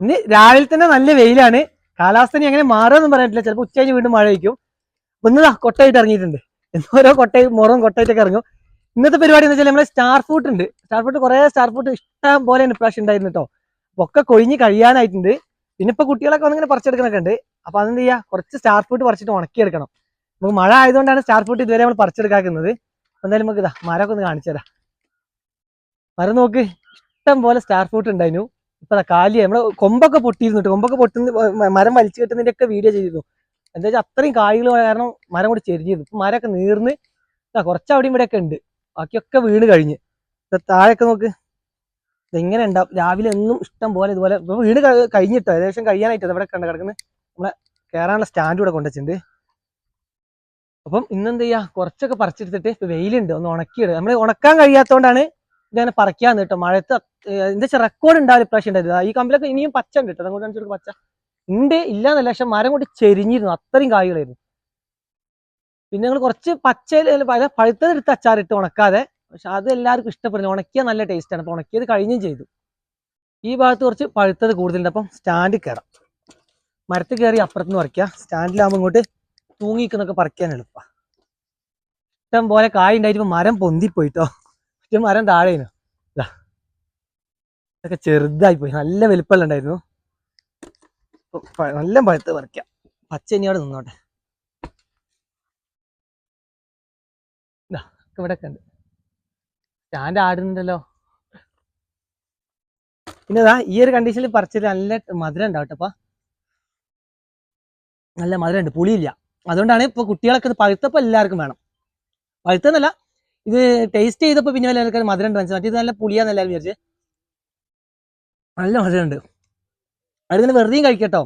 ഇന്ന് രാവിലെ തന്നെ നല്ല വെയിലാണ്. കാലാവസ്ഥ ഇനി അങ്ങനെ മാറുമെന്നും പറയാൻ ചിലപ്പോൾ ഉച്ച കഴിഞ്ഞ് വീണ്ടും മഴ വയ്ക്കും ഇന്നതാ ഇന്ന് കൊട്ടയിട്ട് ഇറങ്ങിയിട്ടുണ്ട്. എന്നോരോ കൊട്ടയും മുറവും കൊട്ടയിട്ടൊക്കെ ഇറങ്ങും. ഇന്നത്തെ പരിപാടി എന്ന് വെച്ചാൽ നമ്മളെ സ്റ്റാർ ഫ്രൂട്ട് ഉണ്ട്. സ്റ്റാർ ഫ്രൂട്ട് കുറേ സ്റ്റാർ ഫ്രൂട്ട് ഇഷ്ടം പോലെ ഇപ്രാവശ്യം ഉണ്ടായിരുന്നു കേട്ടോ ഒക്കെ കൊഴിഞ്ഞ് കഴിയാനായിട്ടുണ്ട്. പിന്നെ കുട്ടികളൊക്കെ ഒന്നിങ്ങനെ പറിച്ചെടുക്കണൊക്കെ ഉണ്ട്. അപ്പൊ അതെന്ത് ചെയ്യാ? കുറച്ച് സ്റ്റാർ ഫ്രൂട്ട് പറിച്ചിട്ട് ഉണക്കിയെടുക്കണം. നമുക്ക് മഴ ആയതുകൊണ്ടാണ് സ്റ്റാർ ഫ്രൂട്ട് ഇതുവരെ നമ്മൾ പറിച്ചെടുക്കാക്കുന്നത് എന്തായാലും നമുക്ക് ഇതാ മരമൊക്കെ ഒന്ന് കാണിച്ചു തരാം. മരം നോക്ക്. ഇഷ്ടം പോലെ സ്റ്റാർ ഫ്രൂട്ട് ഉണ്ടായിരുന്നു. ഇപ്പൊ കാലിയ. നമ്മൾ കൊമ്പൊക്കെ പൊട്ടിയിരുന്നിട്ട് കൊമ്പൊക്കെ പൊട്ടുന്ന മരം വലിച്ചു കെട്ടുന്നതിന്റെ ഒക്കെ വീഡിയോ ചെയ്തിരുന്നു. എന്താ വെച്ചാൽ അത്രയും കായ്കൾ കാരണം മരം കൂടി ചെരിഞ്ഞിരുന്നു. ഇപ്പൊ മരമൊക്കെ നീർന്ന് കുറച്ച് അവിടെയും ഇവിടെ ഒക്കെ ഉണ്ട്. ബാക്കിയൊക്കെ വീണ് കഴിഞ്ഞ്. താഴെയൊക്കെ നോക്ക്. ഇതെങ്ങനെ ഉണ്ടാവും രാവിലെ എന്നും ഇഷ്ടം പോലെ ഇതുപോലെ വീണ് കഴിഞ്ഞിട്ടോ? ഏകദേശം കഴിയാനായിട്ട്? ഇവിടെ കണ്ട കിടക്കുന്നത് നമ്മളെ കയറാനുള്ള സ്റ്റാൻഡ് ഇവിടെ കൊണ്ടുവച്ചിട്ടുണ്ട് അപ്പം ഇന്നെന്ത് ചെയ്യാ കുറച്ചൊക്കെ പറിച്ചെടുത്തിട്ട് ഇപ്പൊ വെയിലുണ്ട്. ഒന്ന് ഉണക്കിയിടുക നമ്മൾ ഉണക്കാൻ കഴിയാത്തതുകൊണ്ടാണ് ഇതങ്ങനെ പറിക്കാന്ന് കേട്ടോ. മഴത്ത് എന്താ വെച്ചാൽ റെക്കോർഡ് ഉണ്ടാവില്ല ഇപ്രാവശ്യം ഉണ്ടായത് ഈ കമ്പിലൊക്കെ ഇനിയും പച്ച ഉണ്ട് കേട്ടോ. അതുകൊണ്ട് കാണിച്ചു പച്ച. ഉണ്ട് ഇല്ലാന്നല്ല പക്ഷെ മരം കൊണ്ട് ചെരിഞ്ഞിരുന്നു. അത്രയും കായ്കളായിരുന്നു. പിന്നെ ഞങ്ങൾ കുറച്ച് പച്ച പഴുത്തതെടുത്ത് അച്ചാറിട്ട് ഉണക്കാതെ പക്ഷെ അത് എല്ലാവർക്കും ഇഷ്ടപ്പെടുന്നു ഉണക്കിയ നല്ല ടേസ്റ്റ് ആണ്. അപ്പൊ ഉണക്കിയത് കഴിഞ്ഞും ചെയ്തു. ഈ ഭാഗത്ത് കുറച്ച് പഴുത്തത് കൂടുതലുണ്ട്. അപ്പം സ്റ്റാൻഡിൽ കയറാം മരത്ത് കയറി അപ്പുറത്തുനിന്ന് പറിക്കുക സ്റ്റാൻഡിലാകുമ്പോൾ ഇങ്ങോട്ട് തൂങ്ങിക്കുന്നൊക്കെ പറിക്കാൻ എളുപ്പം. ഇഷ്ടം പോലെ കായ ഉണ്ടായിട്ട് മരം പൊന്തിപ്പോയിട്ടോ മറ്റേ മരം താഴെയാണ് ഇതാ ഇതൊക്കെ ചെറുതായി പോയി നല്ല വലിപ്പമുള്ള ഉണ്ടായിരുന്നു. നല്ല പഴുത്ത് പറിക്കാം. പച്ച ഇനി അവിടെ നിന്നോട്ടെ. ഇതാ ഇവിടെ ഉണ്ട്. സ്റ്റാൻഡ് ആടുന്നുണ്ടല്ലോ. പിന്നെ ഇതാ ഈ ഒരു കണ്ടീഷനിൽ പറിച്ചത് നല്ല മധുരം ഉണ്ടാവട്ടെ അപ്പൊ. നല്ല മധുരം ഉണ്ട്. പുളിയില്ല. അതുകൊണ്ടാണ് ഇപ്പൊ കുട്ടികളൊക്കെ പഴുത്തപ്പോ എല്ലാവർക്കും വേണം. പഴുത്തെന്നല്ല ഇത് ടേസ്റ്റ് ചെയ്തപ്പോൾ പിന്നെ വല്ല ആൾക്കാർ മധുരം ഉണ്ട് മറ്റേ നല്ല പുളിയാന്ന് എല്ലാവരും വിചാരിച്ച്. നല്ല മധുരം ഉണ്ട്. അത് തന്നെ വെറുതെയും കഴിക്കട്ടോ.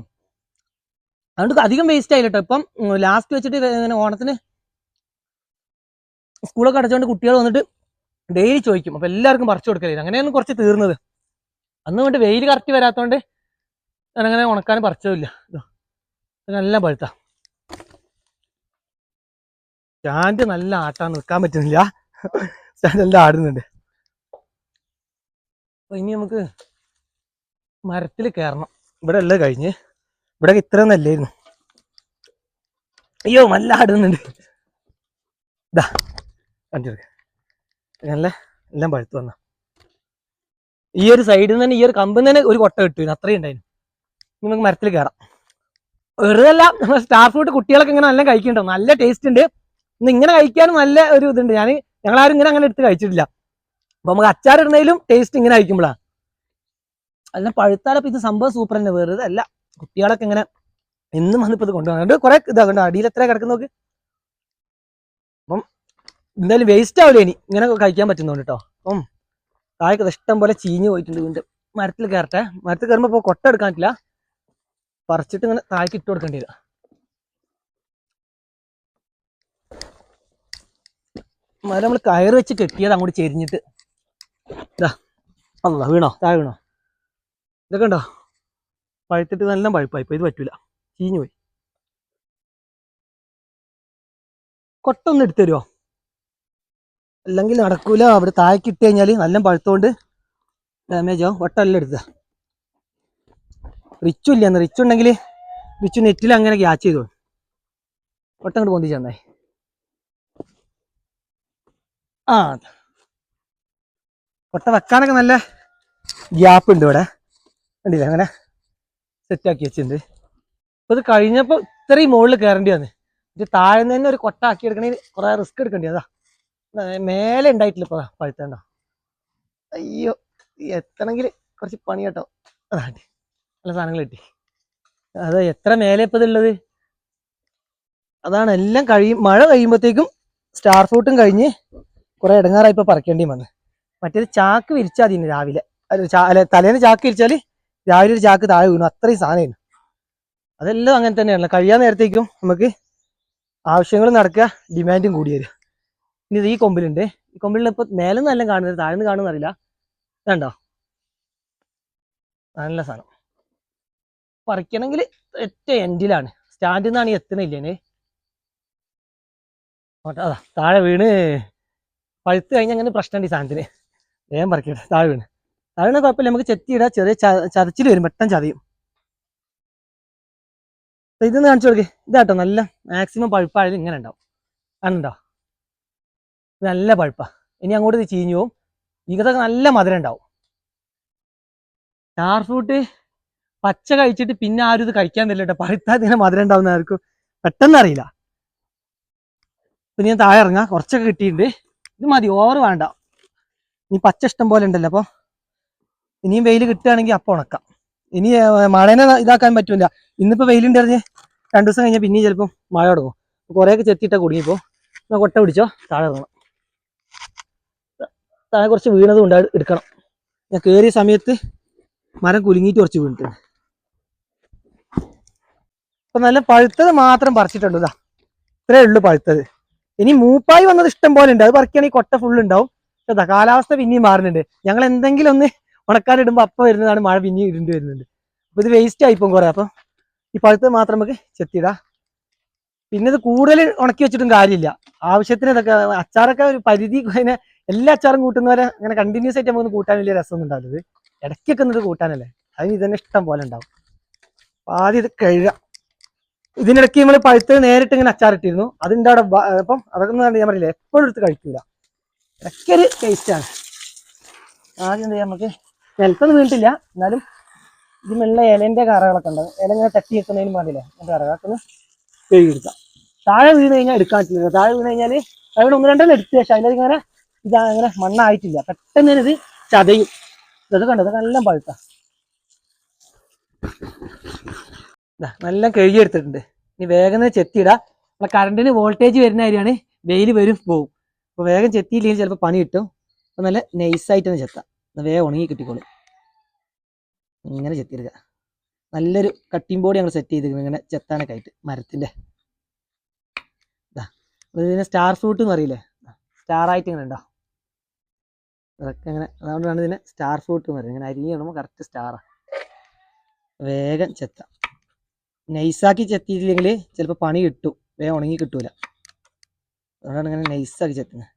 അതുകൊണ്ട് അധികം വേസ്റ്റ് ആയില്ല കേട്ടോ ഇപ്പം ലാസ്റ്റ് വെച്ചിട്ട് ഇങ്ങനെ ഓണത്തിന് സ്കൂളൊക്കെ അടച്ചുകൊണ്ട് കുട്ടികൾ വന്നിട്ട് ഡെയിലി ചോദിക്കും. അപ്പൊ എല്ലാവർക്കും പറിച്ചു കൊടുക്കലായിരുന്നു അങ്ങനെയാണ് കുറച്ച് തീർന്നത്. അന്ന് കൊണ്ട് വെയിൽ കറക്റ്റ് വരാത്തതുകൊണ്ട് ഞാനങ്ങനെ ഉണക്കാനും പറിച്ചതില്ല. നല്ല പഴുത്ത. സ്റ്റാൻഡ് നല്ല ആട്ടാൻ നിൽക്കാൻ പറ്റുന്നില്ല. സ്റ്റാൻഡ് ആടുന്നുണ്ട് അപ്പൊ ഇനി നമുക്ക് മരത്തിൽ കയറണം ഇവിടെ അല്ല കഴിഞ്ഞ്? ഇവിടെ ഇത്ര നല്ലായിരുന്നു അയ്യോ നല്ല ആടുന്നുണ്ട് ഇതാ കണ്ടിരിക്ക. നല്ല എല്ലാം പഴുത്തു വന്ന. ഈ ഒരു സൈഡിൽ നിന്ന് തന്നെ ഈ ഒരു കമ്പിൽ തന്നെ ഒരു കൊട്ട കിട്ടും. അത്രയും ഉണ്ടായിരുന്നു. നമുക്ക് മരത്തിൽ കയറാം വെറുതെ അല്ല നമ്മുടെ സ്റ്റാർ ഫുഡ് കുട്ടികളൊക്കെ ഇങ്ങനെ നല്ല കഴിക്കണ്ടോ നല്ല ടേസ്റ്റ് ഉണ്ട്. ഇന്ന് ഇങ്ങനെ കഴിക്കാനും നല്ല ഒരു ഇതുണ്ട്. ഞാൻ ഞങ്ങളാരും ഇങ്ങനെ അങ്ങനെ എടുത്ത് കഴിച്ചിട്ടില്ല. അപ്പൊ നമുക്ക് അച്ചാർ ഇടുന്നതിലും ടേസ്റ്റ് ഇങ്ങനെ ആയിരിക്കുമ്പോഴാണ് അല്ല പഴുത്താലപ്പം ഇത് സംഭവം സൂപ്പർ തന്നെ. വെറുതെ അല്ല. കുട്ടികളൊക്കെ ഇങ്ങനെ എന്നും വന്നിപ്പോ ഇത് കൊണ്ടുപോകുന്നത് കുറെ ഇതാകണ്ട അടിയിൽ എത്ര കിടക്കുന്ന നോക്ക്. അപ്പം എന്തായാലും വേസ്റ്റ് ആവില്ല ഇനി. ഇങ്ങനെ കഴിക്കാൻ പറ്റുന്നുണ്ട് കേട്ടോ അപ്പം താഴേക്ക് ഇഷ്ടം പോലെ ചീഞ്ഞ് പോയിട്ടുണ്ട് വീണ്ടും. മരത്തിൽ കയറട്ടെ. മരത്തിൽ കയറുമ്പോൾ ഇപ്പോൾ കൊട്ട എടുക്കാൻ പറ്റില്ല. പറിച്ചിട്ട് ഇങ്ങനെ താഴേക്ക് ഇട്ട് കൊടുക്കേണ്ടി വരും. മരം നമ്മൾ കയറ് വെച്ച് കെട്ടിയത് അങ്ങോട്ട് ചെരിഞ്ഞിട്ട്. ഇതാ അല്ല വീണോ? താഴെ വീണോ? ഇതൊക്കെ ഉണ്ടോ? പഴുത്തിട്ട് നല്ല പഴുപ്പായി ഇത് പറ്റൂല. ചീഞ്ഞു പോയി. കൊട്ടൊന്ന് എടുത്തു തരുമോ അല്ലെങ്കിൽ നടക്കൂല. അവിടെ താഴേക്ക് ഇട്ട് കഴിഞ്ഞാൽ നല്ല പഴുത്തോണ്ട് ഡാമേജ് ആവും. വട്ടെല്ലാം എടുത്ത റിച്ചു ഇല്ല എന്ന് റിച്ചു ഉണ്ടെങ്കിൽ റിച്ചു നെറ്റിൽ അങ്ങനെ ക്യാച്ച് ചെയ്തു വട്ടം അങ്ങോട്ട് തന്നേ ആ. കൊട്ട വെക്കാനൊക്കെ നല്ല ഗ്യാപ്പ് ഉണ്ട് ഇവിടെ. കണ്ടില്ല? അങ്ങനെ സെറ്റാക്കി വെച്ചിട്ടുണ്ട്. അപ്പൊ ഇത് കഴിഞ്ഞപ്പോൾ ഇത്രയും മുകളിൽ കയറേണ്ടി വന്നു. ഇത് താഴെ തന്നെ ഒരു കൊട്ട ആക്കി എടുക്കണേൽ കുറെ റിസ്ക് എടുക്കേണ്ടി അതാ മേലെ ഉണ്ടായിട്ടില്ല ഇപ്പൊ പഴുത്തേണ്ടോ അയ്യോ എത്തണമെങ്കിൽ കുറച്ച് പണി കേട്ടോ. അതാ നല്ല സാധനങ്ങൾ കിട്ടി. അത് എത്ര മേലെ ഇപ്പൊ ഇതുള്ളത്? അതാണ് എല്ലാം കഴിയും. മഴ കഴിയുമ്പോഴത്തേക്കും സ്റ്റാർ ഫ്രൂട്ടും കഴിഞ്ഞ് കുറെ ഇടങ്ങാറായി ഇപ്പൊ പറിക്കേണ്ടി വന്ന്. മറ്റേത് ചാക്ക് വിരിച്ചാൽ മതി രാവിലെ. അല്ല തലേന്ന് ചാക്ക് വിരിച്ചാൽ രാവിലെ ഒരു ചാക്ക് താഴെ വീണു. അത്രയും സാധനമായിരുന്നു. അതെല്ലാം അങ്ങനെ തന്നെയാണല്ലോ. കഴിയാൻ നേരത്തേക്കും നമുക്ക് ആവശ്യങ്ങൾ നടക്കുക ഡിമാൻഡും കൂടി വരും ഇനി ഇത് ഈ കൊമ്പിലുണ്ട്. ഈ കൊമ്പിലുള്ള ഇപ്പൊ മേലെ എല്ലാം കാണുന്നത് കാണുന്ന അറിയില്ല. കണ്ടോ? നല്ല സാധനം. പറിക്കണമെങ്കിൽ ഏറ്റവും എൻഡിലാണ്. സ്റ്റാൻഡിൽ നിന്നാണ് എത്തണില്ലേ അതാ താഴെ വീണ് പഴുത്ത് കഴിഞ്ഞാൽ അങ്ങനെ പ്രശ്നമുണ്ട് ഈ സാധനത്തിന്. വേഗം പറിക്കട്ടെ താഴെ വീണ്. താഴെ കുഴപ്പമില്ല നമുക്ക് ചെത്തിയിടാം. ചെറിയ ചതച്ചിൽ വരും പെട്ടെന്ന് ചതയും. ഇതൊന്ന് കാണിച്ചു കൊടുക്കേ. ഇതാട്ടോ നല്ല മാക്സിമം പഴുപ്പായാലും ഇങ്ങനെ ഉണ്ടാവും. കാണുന്നുണ്ടോ? നല്ല പഴുപ്പാ. ഇനി അങ്ങോട്ട് ഇത് ചീഞ്ഞു പോവും. ഇതൊക്കെ നല്ല മധുരം ഉണ്ടാവും. സ്റ്റാർ ഫ്രൂട്ട് പച്ച കഴിച്ചിട്ട് പിന്നെ ആരും ഇത് കഴിക്കാൻ തരില്ല പഴുത്താൽ ഇങ്ങനെ മധുരം ഉണ്ടാവുന്ന ആർക്കും. പെട്ടെന്ന് അറിയില്ല. പിന്നെ ഞാൻ താഴെ ഇറങ്ങാം. കുറച്ചൊക്കെ കിട്ടിയിട്ടുണ്ട്. ഇത് മതി ഓവർ വേണ്ട. ഇനി പച്ച ഇഷ്ടം പോലെ ഉണ്ടല്ലോ അപ്പോൾ ഇനിയും വെയിൽ കിട്ടുകയാണെങ്കിൽ അപ്പം ഉണക്കാം. ഇനി മഴേനെ ഇതാക്കാൻ പറ്റൂല. ഇന്നിപ്പോൾ അറിഞ്ഞ് രണ്ടു ദിവസം കഴിഞ്ഞാൽ പിന്നെയും ചിലപ്പോൾ മഴ തുടങ്ങും. കുറേയൊക്കെ ചെത്തിയിട്ടാ കുടുങ്ങിപ്പോ. എന്നാ കൊട്ട പിടിച്ചോ താഴെ ഇറങ്ങണം. താഴെ കുറച്ച് വീണതും ഉണ്ട് എടുക്കണം. ഞാൻ കയറിയ സമയത്ത് മരം കുലുങ്ങിയിട്ട് കുറച്ച് വീണിട്ടുണ്ട്. അപ്പൊ നല്ല പഴുത്തത് മാത്രം പറിച്ചിട്ടുണ്ട് ഇതാ. ഇത്രേ ഉള്ളു പഴുത്തത്. ഇനി മൂപ്പായി വന്നത് ഇഷ്ടം പോലെ ഉണ്ട്. അത് പറിക്കുകയാണെങ്കിൽ കൊട്ട ഫുൾ ഉണ്ടാവും. പക്ഷെ കാലാവസ്ഥ പിന്നെയും മാറുന്നുണ്ട്. ഞങ്ങൾ എന്തെങ്കിലും ഒന്ന് ഉണക്കാനിടുമ്പോൾ അപ്പം വരുന്നതാണ് മഴ പിന്നെയും ഇരുണ്ട് വരുന്നുണ്ട്. അപ്പൊ ഇത് വേസ്റ്റ് ആയിപ്പോ കുറെ. അപ്പൊ ഈ പഴുത്തത് മാത്രം നമുക്ക് ചെത്തിയിടാം പിന്നെ ഇത് കൂടുതൽ ഉണക്കി വെച്ചിട്ടും കാര്യമില്ല. ആവശ്യത്തിന് ഇതൊക്കെ അച്ചാറൊക്കെ ഒരു പരിധി അതിനെ എല്ലാ അച്ചാറും കൂട്ടുന്നവരെ അങ്ങനെ കണ്ടിന്യൂസ് ആയിട്ട് നമുക്ക് കൂട്ടാൻ വലിയ രസമൊന്നും ഉണ്ടാവില്ല. ഇത് ഇടയ്ക്കൊക്കെ എന്നിട്ട് കൂട്ടാനല്ലേ? അതിന് ഇതന്നെ ഇഷ്ടം പോലെ ഉണ്ടാവും. ആദ്യം ഇത് കഴുകുക ഇതിനിടയ്ക്ക് നമ്മൾ പഴുത്ത് നേരിട്ട് ഇങ്ങനെ അച്ചാറിട്ടിരുന്നു. അതിന്റെ അവിടെ അപ്പം അതൊക്കെ ഞാൻ പറയില്ല എപ്പോഴും എടുത്ത് കഴിക്കൂല. ഇടയ്ക്കൊരു ടേസ്റ്റാണ് ആദ്യം എന്ത് നമുക്ക് നിലത്തൊന്നും വീണിട്ടില്ല. എന്നാലും ഇതിനുള്ള ഇലേന്റെ കറകളൊക്കെ ഉണ്ട്. ഇല ഇങ്ങനെ തട്ടി വെക്കുന്നതിന് പാടില്ലേ എന്റെ കറകളൊക്കെ ഒന്ന് കഴുകിയെടുക്കാം. താഴെ വീണ് കഴിഞ്ഞാൽ എടുക്കാൻ പറ്റില്ല. താഴെ വീണ് കഴിഞ്ഞാൽ അവിടെ ഒന്ന് രണ്ടെണ്ണം എടുത്ത് ശേഷം അതിനകത്ത് ഇങ്ങനെ ഇത് അങ്ങനെ മണ്ണായിട്ടില്ല. പെട്ടെന്ന് തന്നെ ഇത് ചതയും. ഇതൊക്കെ കണ്ടോ? ഇതൊക്കെ നല്ല പഴുത്ത. നല്ല കഴുകിയെടുത്തിട്ടുണ്ട്. ഇനി വേഗം ചെത്തിയിടാ. നമ്മളെ കറണ്ടിന് വോൾട്ടേജ് വരുന്ന കാര്യമാണ്. വെയിൽ വരും പോവും. അപ്പോൾ വേഗം ചെത്തിയില്ലെങ്കിൽ ചിലപ്പോൾ പണി കിട്ടും. അപ്പോൾ നല്ല നൈസായിട്ട് തന്നെ ചെത്താം. വേഗം ഉണങ്ങി കിട്ടിക്കോളും. ഇങ്ങനെ ചെത്തിയെടുക്കുക നല്ലൊരു കട്ടിംഗ് ബോർഡ് ഞങ്ങൾ സെറ്റ് ചെയ്തിരിക്കുന്നത് ഇങ്ങനെ ചെത്താനൊക്കെ ആയിട്ട് മരത്തിന്റെ ഇതാ ഇതിനെ സ്റ്റാർ ഫ്രൂട്ട് എന്ന് അറിയില്ലേ സ്റ്റാർ ആയിട്ട് ഇങ്ങനെ ഉണ്ടോ? അതൊക്കെ ഇങ്ങനെ അതുകൊണ്ടാണ് ഇതിനെ സ്റ്റാർ ഫ്രൂട്ട് എന്ന് പറയുന്നത്. ഇങ്ങനെ അരിഞ്ഞ് കറക്റ്റ് സ്റ്റാറാണ് വേഗം ചെത്താം. നൈസാക്കി ചെത്തിയില്ലെങ്കിൽ ചിലപ്പോൾ പണി കിട്ടും. വേഗം ഉണങ്ങി കിട്ടൂല. അതുകൊണ്ടാണ് ഇങ്ങനെ നൈസാക്കി ചെത്തുന്നത്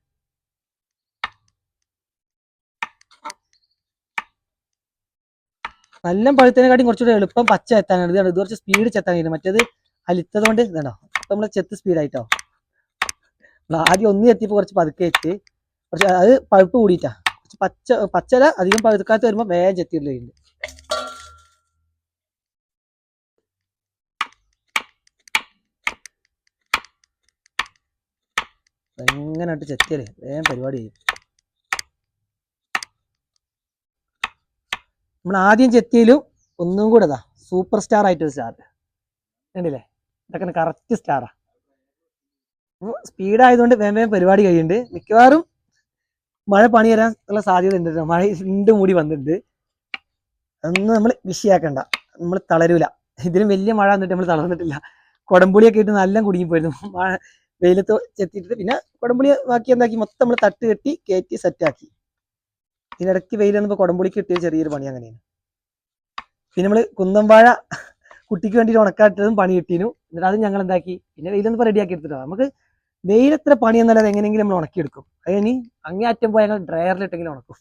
നല്ല പഴുത്തതിനെക്കാട്ടിയും കുറച്ചുകൂടി എളുപ്പം പച്ച എത്താനാണ് ഇതാണ് ഇത് കുറച്ച് സ്പീഡ് ചെത്താൻ കഴിയുന്നത് മറ്റേത് അലിത്തത് കൊണ്ട് ഇതാണോ? ഇപ്പം നമ്മളെ ചെത്ത് സ്പീഡായിട്ടോ ആദ്യം ഒന്നി എത്തിയപ്പോൾ കുറച്ച് പതുക്കെ എത്തി കുറച്ച് അത് പഴുപ്പ് കൂടിയിട്ടാ. കുറച്ച് പച്ച പച്ചല അധികം പഴുക്കാത്ത വരുമ്പോൾ വേഗം ചെത്തിയിട്ടുണ്ട് എങ്ങനെയായിട്ട് ചെത്തിയാലേ വേഗം പരിപാടി ചെയ്യും. നമ്മൾ ആദ്യം ചെത്തിയിലും ഒന്നും കൂടെ ഇതാ സൂപ്പർ സ്റ്റാർ ആയിട്ടൊരു സ്റ്റാർ കണ്ടില്ലേ? ഇതൊക്കെ കറക്റ്റ് സ്റ്റാറാ സ്പീഡ് ആയതുകൊണ്ട് വേഗം വേഗം പരിപാടി കഴിയുന്നുണ്ട് മിക്കവാറും മഴ പണി വരാൻ ഉള്ള സാധ്യത ഉണ്ട്. മഴ ഇരുണ്ട് മൂടി വന്നിട്ടുണ്ട് അതൊന്നും നമ്മൾ വിഷയാക്കണ്ട. നമ്മൾ തളരൂല. ഇതിലും വലിയ മഴ വന്നിട്ട് നമ്മൾ തളർന്നിട്ടില്ല. കൊടംപുളിയൊക്കെ ഇട്ട് നല്ല കുടുങ്ങിപ്പോയിരുന്നു. മഴ വെയിലത്ത് ചെത്തിയിട്ട് പിന്നെ കൊടംപുളി ബാക്കി എന്താക്കി? മൊത്തം നമ്മൾ തട്ട് കെട്ടി കയറ്റി സെറ്റാക്കി ഇതിനിടയ്ക്ക് വെയിൽ വന്നപ്പോൾ കൊടംപുളിക്ക് കിട്ടിയ ചെറിയൊരു പണി അങ്ങനെയാണ്. പിന്നെ നമ്മൾ കുന്നംവാഴ കുട്ടിക്ക് വേണ്ടിയിട്ട് ഉണക്കാട്ടതും പണി കിട്ടിയിരുന്നു എന്നിട്ട് അത് ഞങ്ങൾ എന്താക്കി? പിന്നെ വെയിലൊന്നും റെഡിയാക്കി എടുത്തിട്ടോ. നമുക്ക് വെയിലെത്ര പണി എന്നല്ലാതെ എങ്ങനെയെങ്കിലും നമ്മൾ ഉണക്കിയെടുക്കും. അങ്ങേ അറ്റം പോയാൽ ഞങ്ങൾ ഡ്രയറിലിട്ടെങ്കിലും ഉണക്കും.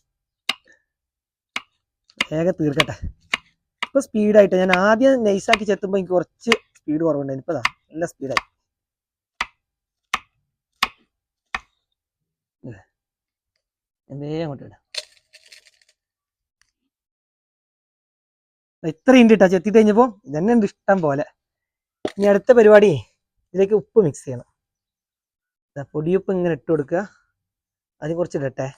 വേഗം തീർക്കട്ടെ. ഇപ്പൊ സ്പീഡായിട്ട് ഞാൻ ആദ്യം നൈസാക്കി ചെത്തുമ്പോൾ എനിക്ക് കുറച്ച് സ്പീഡ് കുറവുണ്ടായിരുന്നു. ഇപ്പൊ നല്ല സ്പീഡായി വേഗം അങ്ങോട്ട് ഇടാം. ഇത്രയും ഉണ്ട് കേട്ടോ കഴിഞ്ഞപ്പോൾ കഴിഞ്ഞപ്പോ ഇതന്നെ ഉണ്ട് ഇഷ്ടം പോലെ. ഇനി അടുത്ത പരിപാടി ഇതിലേക്ക് ഉപ്പ് മിക്സ് ചെയ്യണം. പൊടിയുപ്പ് ഇങ്ങനെ ഇട്ട് കൊടുക്കുക. അത് കുറച്ച് ഇടട്ടെ.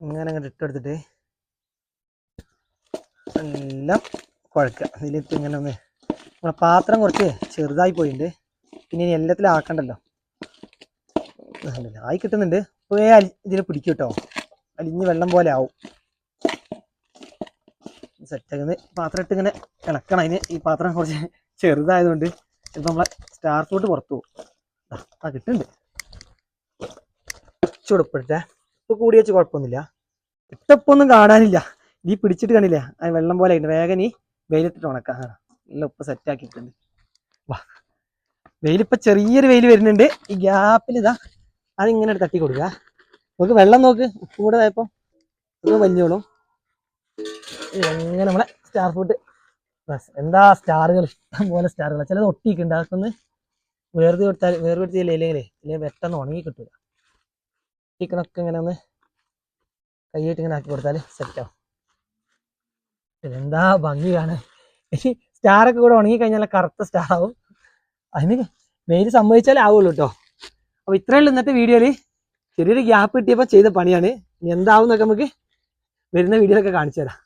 ഇങ്ങനെ അങ്ങോട്ട് ഇട്ടെടുത്തിട്ട് എല്ലാം കുഴക്കുക. ഇതിലേക്ക് ഇങ്ങനെ ഒന്ന് നമ്മളെ പാത്രം കുറച്ച് ചെറുതായി പോയിട്ടുണ്ട്. പിന്നെ ഇനി എല്ലാത്തിലും ആക്കണ്ടല്ലോ. ആയി കിട്ടുന്നുണ്ട്. അപ്പോ അലി ഇതിനെ പിടിക്കും കേട്ടോ. അലിഞ്ഞ് വെള്ളം പോലെ ആവും. സെറ്റാക്കുന്ന പാത്രം ഇട്ട് ഇങ്ങനെ ഇളക്കണം. അതിന് ഈ പാത്രം കുറച്ച് ചെറുതായതുകൊണ്ട് ചിലപ്പോൾ നമ്മളെ സ്റ്റാർ ഫ്രൂട്ട് പുറത്തു പോകും. ആ കിട്ടുന്നുണ്ട്. ചുടുപ്പിട്ടെ ഉപ്പ് കൂടി വെച്ച് കുഴപ്പമൊന്നുമില്ല. ഇട്ടപ്പൊന്നും കാണാനില്ല. നീ പിടിച്ചിട്ട് കണ്ടില്ല അത് വെള്ളം പോലെ ആയിട്ട് വേഗം നീ വെയിലിട്ടിട്ട് ഉണക്കാം. നല്ല ഉപ്പ് സെറ്റ് ആക്കിയിട്ടുണ്ട്. വാ. വെയിലിപ്പോ ചെറിയൊരു വെയിൽ വരുന്നുണ്ട്. ഈ ഗ്യാപ്പിൽ ഇതാ അതിങ്ങനെ തട്ടി കൊടുക്കുക. നമുക്ക് വെള്ളം നോക്ക് കൂടെ ആയപ്പോൾ വലിയോളും വലിഞ്ഞോളും. എങ്ങനെ നമ്മളെ സ്റ്റാർ ഫുഡ് എന്താ സ്റ്റാറുകൾ? ഇഷ്ടം പോലെ സ്റ്റാറുകൾ. ചിലത് ഒട്ടിക്കുണ്ട് അതൊക്കെ ഒന്ന് വേർതി കൊടുത്താൽ വേർപെടുത്തിയില്ലേ ഇല്ലെങ്കിലേ ഇല്ലെങ്കിൽ പെട്ടെന്ന് ഉണങ്ങി കിട്ടൂല. ഒട്ടിക്കണൊക്കെ ഇങ്ങനെ ഒന്ന് കൈയിട്ട് ഇങ്ങനെ ആക്കി കൊടുത്താൽ സെറ്റാവും എന്താ ഭംഗിയാണ്. ഇനി സ്റ്റാറൊക്കെ കൂടെ ഉണങ്ങി കഴിഞ്ഞാൽ കറുത്ത സ്റ്റാർ ആവും. അതിന് വെയിൽ സംഭവിച്ചാലേ ആവുള്ളൂ കേട്ടോ അപ്പൊ ഇത്രയുള്ള ഇന്നത്തെ വീഡിയോയിൽ ചെറിയൊരു ഗ്യാപ്പ് കിട്ടിയപ്പോൾ ചെയ്ത പണിയാണ്. ഇനി എന്താവും എന്നൊക്കെ നമുക്ക് വരുന്ന വീഡിയോയിലൊക്കെ കാണിച്ചു തരാം